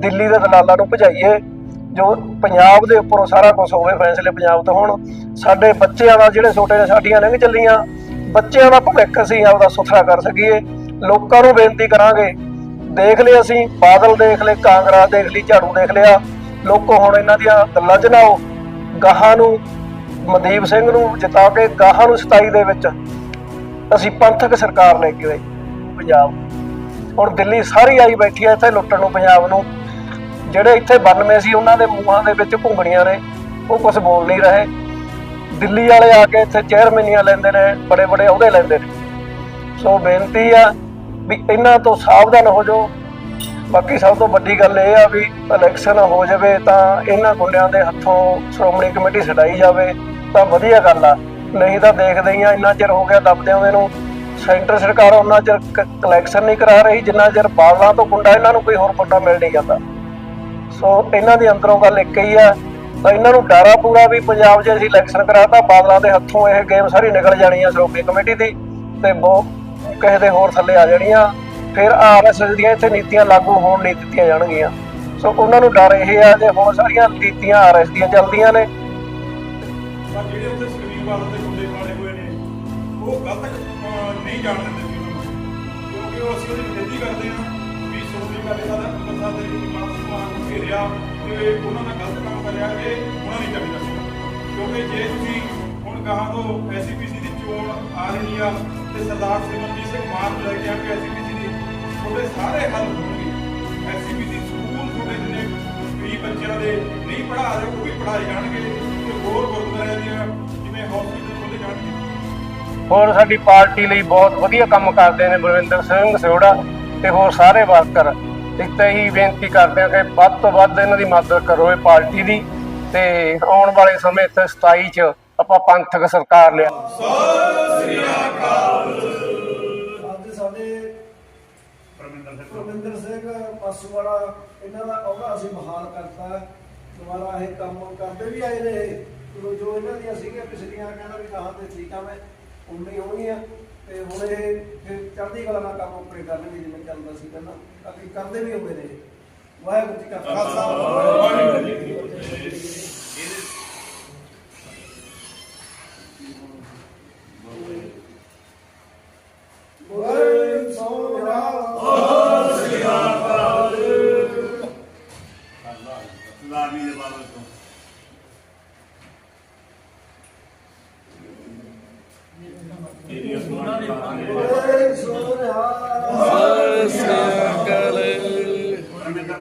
ਦਿੱਲੀ ਦੇ ਦਲਾਲਾਂ ਨੂੰ ਭਜਾਈਏ, ਜੋ ਪੰਜਾਬ ਦੇ ਉੱਪਰੋਂ ਸਾਰਾ ਕੁਝ ਹੋਵੇ, ਫੈਸਲੇ ਪੰਜਾਬ ਤੋਂ ਹੋਣ। ਸਾਡੇ ਬੱਚਿਆਂ ਦਾ ਜਿਹੜੇ ਛੋਟੇ ਨੇ, ਸਾਡੀਆਂ ਲੰਘ ਚੱਲੀਆਂ। ਬੱਚਿਆਂ ਦਾ ਭਵਿੱਖ ਅਸੀਂ ਆਪਦਾ ਸੁਥਰਾ ਕਰ ਸਕੀਏ। ਲੋਕਾਂ ਨੂੰ ਬੇਨਤੀ ਕਰਾਂਗੇ, ਦੇਖ ਲਿਆ ਅਸੀਂ, ਬਾਦਲ ਦੇਖ ਲਏ, ਕਾਂਗਰਸ ਦੇਖ ਲਈ, ਝਾੜੂ ਦੇਖ ਲਿਆ। ਲੋਕੋ ਹੁਣ ਇਹਨਾਂ ਦੀਆਂ ਗੱਲਾਂ 'ਚ ਨਾ ਗਾਹਾਂ ਨੂੰ, ਮਨਦੀਪ ਸਿੰਘ ਨੂੰ ਜਿਤਾ ਕੇ ਗਾਹਾਂ ਨੂੰ 27 ਦੇ ਵਿੱਚ ਅਸੀਂ ਪੰਥਕ ਸਰਕਾਰ ਲੈ ਕੇ ਆਏ, ਪੰਜਾਬ ਹੁਣ ਦਿੱਲੀ ਸਾਰੀ ਆਈ ਬੈਠੀ ਹੈ, ਇੱਥੇ ਲੁੱਟਣ ਨੂੰ ਪੰਜਾਬ ਨੂੰ। ਜਿਹੜੇ ਇੱਥੇ 92 ਸੀ, ਉਹਨਾਂ ਦੇ ਮੂੰਹਾਂ ਦੇ ਵਿੱਚ ਘੁੰਗਣੀਆਂ ਨੇ। ਉਹ ਕੁਝ ਬੋਲ ਨਹੀਂ ਰਹੇ। ਦਿੱਲੀ ਵਾਲੇ ਆ ਕੇ ਇੱਥੇ ਚੇਅਰਮੈਨੀਆਂ ਲੈਂਦੇ ਨੇ ਬੜੇ ਬੜੇ ਅਹੁਦੇ ਲੈਂਦੇ ਨੇ। ਸੋ ਬੇਨਤੀ ਆ ਵੀ ਇਹਨਾਂ ਤੋਂ ਸਾਵਧਾਨ ਹੋ ਜਾਓ। ਬਾਕੀ ਸਭ ਤੋਂ ਵੱਡੀ ਗੱਲ ਇਹ ਆ ਵੀ ਇਲੈਕਸ਼ਨ ਹੋ ਜਾਵੇ ਤਾਂ ਇਹਨਾਂ ਗੁੰਡਿਆਂ ਦੇ ਹੱਥੋਂ ਸ਼੍ਰੋਮਣੀ ਕਮੇਟੀ ਛਡਾਈ ਜਾਵੇ, ਤਾਂ ਵਧੀਆ ਗੱਲ ਆ। ਨਹੀਂ ਤਾਂ ਦੇਖਦੇ ਹੀ ਆ, ਇੰਨਾ ਚਿਰ ਹੋ ਗਿਆ ਦੱਬਦੇ ਹੋਏ ਨੂੰ। ਸੈਂਟਰ ਸਰਕਾਰ ਉਹਨਾਂ ਚਿਰ ਕਲੈਕਸ਼ਨ ਨਹੀਂ ਕਰਾ ਰਹੀ, ਜਿੰਨਾ ਚਿਰ ਬਾਦਲਾਂ ਤੋਂ ਗੁੰਡਾ ਇਹਨਾਂ ਨੂੰ ਕੋਈ ਹੋਰ ਵੱਡਾ ਮਿਲ ਨਹੀਂ ਜਾਂਦਾ। ਸੋ ਇਹਨਾਂ ਦੇ ਅੰਦਰੋਂ ਗੱਲ ਇੱਕ ਹੀ ਆ, ਤਾਂ ਇਹਨਾਂ ਨੂੰ ਡਰਾ ਪੂਰਾ ਵੀ ਪੰਜਾਬ 'ਚ ਅਸੀਂ ਇਲੈਕਸ਼ਨ ਕਰਾਤਾ, ਬਾਦਲਾਂ ਦੇ ਹੱਥੋਂ ਇਹ ਗੇਮ ਸਾਰੀ ਨਿਕਲ ਜਾਣੀ ਆ ਸ਼੍ਰੋਮਣੀ ਕਮੇਟੀ ਦੀ ਤੇ ਬਹੁਤ ਕਿਸੇ ਦੇ ਹੋਰ ਥੱਲੇ ਆ ਜਾਣੀਆਂ। ਫਿਰ ਆਰਐਸਐਸ ਦੀਆਂ ਇੱਥੇ ਨੀਤੀਆਂ ਲਾਗੂ ਹੋਣ ਨਹੀਂ ਦਿੱਤੀਆਂ ਜਾਣਗੀਆਂ। ਸੋ ਉਹਨਾਂ ਨੂੰ ਡਰ ਇਹ ਆ ਜੇ ਹੁਣ ਸਾਰੀਆਂ ਨੀਤੀਆਂ ਆਰਐਸ ਦੀਆਂ ਚੱਲਦੀਆਂ ਨੇ। ਪਰ ਜਿਹੜੇ ਉੱਥੇ ਸਕਰੀਨ ਵਾਲ ਤੇ ਗੁੰਡੇ ਵਾਲੇ ਹੋਏ ਨੇ, ਉਹ ਗਲਤ ਨਹੀਂ ਜਾਣ ਦਿੰਦੇ। ਕਿਉਂਕਿ ਉਹ ਅਸੀਂ ਉਹਦੀ ਬੇਨਤੀ ਕਰਦੇ ਹਾਂ ਵੀ ਸੋਨੀ ਵਾਲੇ ਦਾ ਬੰਦਾ ਦੇ ਘੇਰਿਆ ਤੇ ਉਹਨਾਂ ਦਾ ਗਲਤ ਕੰਮ ਕਰਿਆ ਇਹ ਹੋਣਾ ਨਹੀਂ ਚਾਹੀਦਾ ਸੀ ਕਿਉਂਕਿ ਜੇ ਤੁਸੀਂ ਹੁਣ ਗਾਹਾਂ ਤੋਂ ਐਸਪੀਸੀ ਦੀ ਚੋਣ ਆ ਰਹੀ ਆ ਤੇ ਸਰਦਾਰ ਸਿਮਰਜੀਤ ਸਿੰਘ ਮਾਨ ਨੂੰ ਲੈ ਕੇ ਆ ਕੇ ਐਸਪੀਸੀ ਦੀ, ਤੁਹਾਡੇ ਸਾਰੇ ਹੱਲ ਹੋਣਗੇ। ਐਸਪੀਸੀ ਸਕੂਲ ਤੁਹਾਡੇ ਜਿਹੜੇ ਗਰੀਬ ਬੱਚਿਆਂ ਦੇ ਨਹੀਂ ਪੜ੍ਹਾ ਰਹੇ, ਉਹ ਵੀ ਪੜ੍ਹਾਏ ਜਾਣਗੇ ਤੇ ਹੋਰ ਗੁਰਦੁਆਰਿਆਂ ਦੀਆਂ ਜਿਵੇਂ ਹਸਪੀਟਲ ਖੋਲ੍ਹੇ ਜਾਣਗੇ। ਹੋਰ ਸਾਡੀ ਪਾਰਟੀ ਲਈ ਬਹੁਤ ਵਧੀਆ ਕੰਮ ਕਰਦੇ ਨੇ ਬਲਵਿੰਦਰ ਸਿੰਘ ਸਿਉੜਾ ਤੇ ਹੋਰ ਸਾਰੇ ਵਰਕਰ। ਇੱਕ ਤਾਂ ਇਹੀ ਬੇਨਤੀ ਕਰਦੇ ਆ ਕਿ ਵੱਧ ਤੋਂ ਵੱਧ ਇਹਨਾਂ ਦੀ ਮਦਦ ਕਰੋ ਇਹ ਪਾਰਟੀ ਦੀ ਤੇ ਆਉਣ ਵਾਲੇ ਸਮੇਂ ਤੇ 27 ਚ ਆਪਾਂ ਪੰਥਕ ਸਰਕਾਰ ਲਿਆ ਅੱਜ ਸਾਡੇ ਪ੍ਰਵਿੰਦਰ ਸਿੰਘ। ਪਾਸੂ ਵਾਲਾ ਇਹਨਾਂ ਦਾ ਅਹੁਦਾ ਅਸੀਂ ਬਹਾਲ ਕਰਤਾ ਦੁਬਾਰਾ ਇਹ ਕੰਮ ਕਰਦੇ ਵੀ ਆਏ। ਚਲੋ ਜੋ ਇਹਨਾਂ ਦੀਆਂ ਸੀਗੀਆਂ ਪਿਛਲੀਆਂ ਕਹਿੰਦਾ ਵੀ ਕਹਾਂ ਤੇ ਠੀਕ ਆ ਮੈਂ। ਉਨੀ ਹੋਣਗੀਆਂ ਤੇ ਹੁਣ ਇਹ ਫਿਰ ਚੜ੍ਹਦੀ ਕਲਾ ਨਾਲ ਕੰਮ ਉੱਪਰੇ ਕਰਨਗੇ ਜਿਵੇਂ ਚੱਲਦਾ ਸੀ ਪਹਿਲਾਂ। ਅੱਗੇ ਕਰਦੇ ਵੀ ਹੁੰਦੇ ਨੇ। ਵਾਹਿਗੁਰੂ ਜੀ ਕਾ ਖਾਲਸਾ। ਵਾਹਿਗੁਰੂ 네, 예, 소리야.